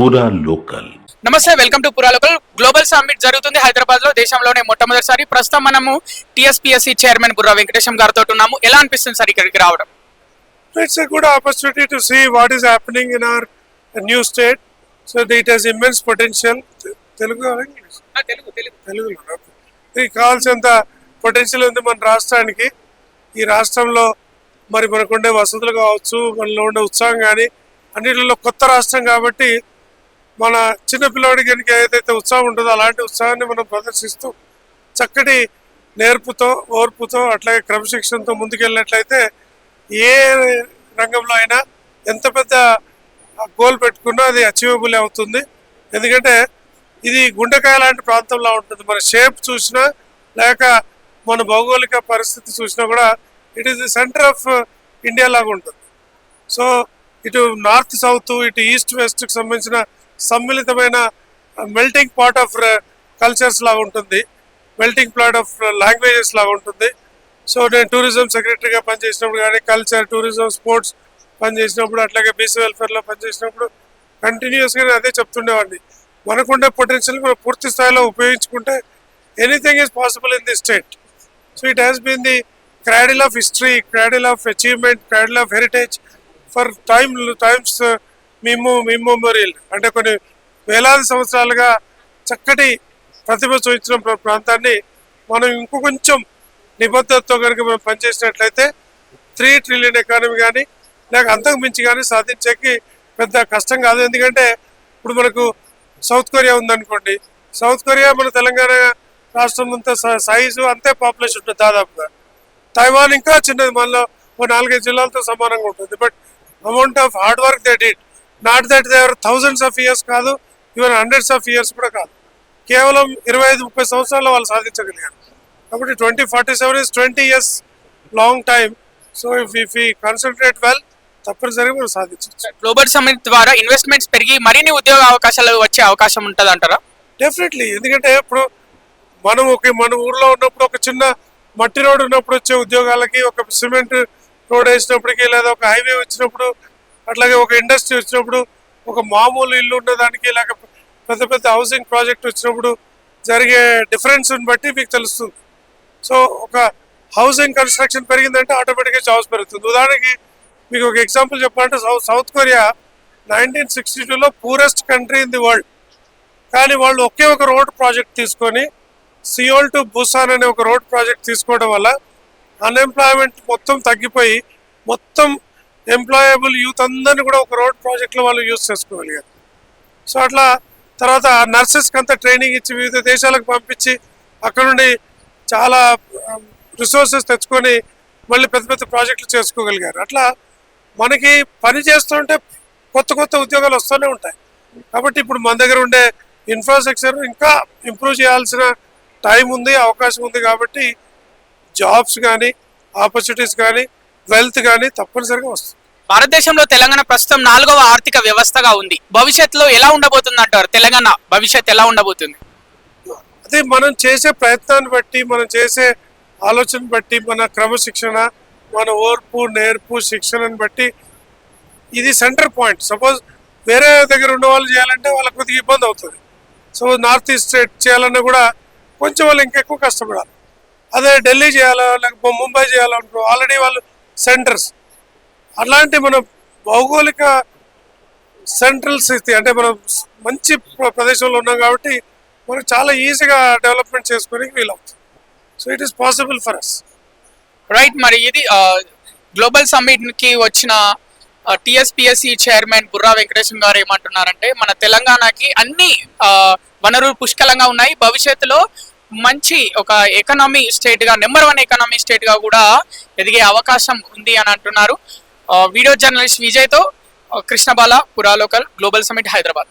పూరా లోకల్ నమస్తే welcome to pura local global summit జరుగుతుంది హైదరాబాద్లో దేశంలోనే మొట్టమొదటిసారి ప్రస్తుతం మనము టిఎస్పిఎస్సి చైర్మన్ బుర్రా వెంకటేశం గారితో ఉన్నాము ఎలా అనిపిస్తుంది సార్ ఇక్కడికి రావడం? A good opportunity to see what is happening in our new state. So that it has immense potential. Telugu? Telugu Telugu తెలుగులో ఇది కావాల్సినంత పొటెన్షియల్ ఉంది మన రాష్ట్రానికి? ఈ రాష్ట్రంలో మరి మనకుండే వసతులు కావచ్చు మనలో ఉండే ఉత్సాహం కానీ అన్నిటిలో కొత్త రాష్ట్రం కాబట్టి మన చిన్న పిల్లవాడికి కనుక ఏదైతే ఉత్సాహం ఉంటుందో అలాంటి ఉత్సాహాన్ని మనం ప్రదర్శిస్తూ చక్కటి నేర్పుతో ఓర్పుతో అట్లాగే క్రమశిక్షణతో ముందుకెళ్ళినట్లయితే ఏ రంగంలో అయినా ఎంత పెద్ద గోల్ పెట్టుకున్నా అది అచీవబుల్ అవుతుంది. ఎందుకంటే ఇది గుండెకాయ లాంటి ప్రాంతంలో ఉంటుంది. మన షేప్ చూసినా లేక మన భౌగోళిక పరిస్థితి చూసినా కూడా it is the centre of India లాగా ఉంటుంది. సో ఇటు నార్త్ సౌత్ ఇటు ఈస్ట్ వెస్ట్కి సంబంధించిన సమ్మిళితమైన మెల్టింగ్ పాట్ ఆఫ్ కల్చర్స్ లాగా ఉంటుంది. మెల్టింగ్ ప్లాట్ ఆఫ్ లాంగ్వేజెస్ లాగా ఉంటుంది. సో నేను టూరిజం సెక్రటరీగా పనిచేసినప్పుడు కానీ కల్చర్ టూరిజం స్పోర్ట్స్ పనిచేసినప్పుడు అట్లాగే బీసీ వెల్ఫేర్లో పనిచేసినప్పుడు కంటిన్యూస్గా అదే చెప్తుండేవాడిని. మనకుండే పొటెన్షియల్ మనం పూర్తి స్థాయిలో ఉపయోగించుకుంటే anything is possible in the state so it has been the cradle of history cradle of achievement cradle of heritage for time times మేము మెమోరియల్. అంటే కొన్ని వేలాది సంవత్సరాలుగా చక్కటి ప్రతిభ చూపించిన ప్రాంతాన్ని మనం ఇంకో కొంచెం నిబద్ధతతో కనుక మనం పనిచేసినట్లయితే త్రీ ట్రిలియన్ ఎకానమీ కానీ లేక అంతకు మించి కానీ సాధించేకి పెద్ద కష్టం కాదు. ఎందుకంటే ఇప్పుడు మనకు సౌత్ కొరియా ఉందనుకోండి. సౌత్ కొరియా మన తెలంగాణ రాష్ట్రం అంతా సైజు అంతే పాపులేషన్ ఉంటుంది దాదాపుగా. తైవాన్ ఇంకా చిన్నది. మనలో ఓ నాలుగైదు జిల్లాలతో సమానంగా ఉంటుంది. But amount of hard work they did not that they were thousands of years కాదు ఈవెన్ హండ్రెడ్స్ ఆఫ్ ఇయర్స్ కూడా కాదు. కేవలం ఇరవై ఐదు ముప్పై సంవత్సరాల్లో వాళ్ళు సాధించగలిగారు. కాబట్టి twenty forty seven is twenty years long time so if if ఈ కాన్సన్ట్రేట్ వెల్ తప్పనిసరిగా మనం సాధించవచ్చు. గ్లోబల్ సమ్మిట్ ద్వారా ఇన్వెస్ట్మెంట్స్ పెరిగి మరిన్ని ఉద్యోగ అవకాశాలు వచ్చే అవకాశం ఉంటుంది అంటారా? డెఫినెట్లీ ఎందుకంటే ఇప్పుడు మనం ఒక మన ఊర్లో ఉన్నప్పుడు ఒక చిన్న మట్టి రోడ్ ఉన్నప్పుడు వచ్చే ఉద్యోగాలకి ఒక సిమెంట్ రోడ్ వేసినప్పటికీ లేదా ఒక హైవే వచ్చినప్పుడు అట్లాగే ఒక ఇండస్ట్రీ వచ్చినప్పుడు ఒక మామూలు ఇల్లు ఉన్నదానికి లేక పెద్ద పెద్ద హౌసింగ్ ప్రాజెక్ట్ వచ్చినప్పుడు జరిగే డిఫరెన్స్ని బట్టి మీకు తెలుస్తుంది. సో ఒక హౌసింగ్ కన్స్ట్రక్షన్ పెరిగిందంటే ఆటోమేటిక్గా జాబ్స్ పెరుగుతుంది. ఉదాహరణకి మీకు ఒక ఎగ్జాంపుల్ చెప్పాలంటే South South Korea nineteen sixty టూలో poorest country in the world. కానీ వాళ్ళు ఒకే ఒక రోడ్ ప్రాజెక్ట్ తీసుకొని సియోల్ టు బుసాన్ అనే ఒక రోడ్ ప్రాజెక్ట్ తీసుకోవడం వల్ల అన్ఎంప్లాయ్మెంట్ మొత్తం తగ్గిపోయి మొత్తం ఎంప్లాయబుల్ యూత్ అందరిని కూడా ఒక రోడ్ ప్రాజెక్ట్లో వాళ్ళు యూజ్ చేసుకోగలిగారు సో అట్లా తర్వాత నర్సెస్కి అంతా ట్రైనింగ్ ఇచ్చి వివిధ దేశాలకు పంపించి అక్కడ నుండి చాలా um, రిసోర్సెస్ తెచ్చుకొని మళ్ళీ పెద్ద పెద్ద ప్రాజెక్టులు చేసుకోగలిగారు. అట్లా మనకి పని చేస్తుంటే కొత్త కొత్త ఉద్యోగాలు వస్తూనే ఉంటాయి. కాబట్టి ఇప్పుడు మన దగ్గర ఉండే ఇన్ఫ్రాస్ట్రక్చర్ ఇంకా ఇంప్రూవ్ చేయాల్సిన టైం ఉంది అవకాశం ఉంది కాబట్టి జాబ్స్ కానీ ఆపర్చునిటీస్ కానీ వెల్త్ కానీ తప్పనిసరిగా వస్తుంది. భారతదేశంలో తెలంగాణ ప్రస్తుతం నాలుగవ ఆర్థిక వ్యవస్థగా ఉంది. భవిష్యత్తులో ఎలా ఉండబోతుంది అంటారు తెలంగాణ భవిష్యత్ ఎలా ఉండబోతుంది? అదే మనం చేసే ప్రయత్నాన్ని బట్టి మనం చేసే ఆలోచన బట్టి మన క్రమశిక్షణ మన ఓర్పు నేర్పు శిక్షణను బట్టి ఇది సెంటర్ పాయింట్ సపోజ్ వేరే దగ్గర ఉన్న వాళ్ళు చేయాలంటే వాళ్ళకి కొద్దిగా ఇబ్బంది అవుతుంది. సో నార్త్ ఈస్ట్ స్టేట్ చేయాలన్నా కూడా కొంచెం వాళ్ళు ఇంకెక్కువ కష్టపడాలి. అదే ఢిల్లీ చేయాలా లేకపోతే ముంబై చేయాలనుకో ఆల్రెడీ వాళ్ళు సెంటర్స్. అలాంటి మన భౌగోళిక సెంట్రల్ స్థితి అంటే మనం మంచి ప్ర- ప్రదేశంలో ఉన్నాం కాబట్టి మనకు చాలా ఈజీగా డెవలప్మెంట్ చేసుకోవడానికి వీలవుతుంది. So it is possible for us right మరి ఇది గ్లోబల్ సమ్మిట్కి వచ్చిన టిఎస్పిఎస్సి చైర్మన్ బుర్రా వెంకటేశం గారు ఏమంటున్నారంటే మన తెలంగాణకి అన్ని వనరులు పుష్కలంగా ఉన్నాయి. భవిష్యత్తులో మంచి ఒక ఎకనామీ స్టేట్గా నెంబర్ వన్ ఎకనామీ స్టేట్గా కూడా ఎదిగే అవకాశం ఉంది అని అంటున్నారు. Video journalist విజయ్తో Krishnabala pura local global summit Hyderabad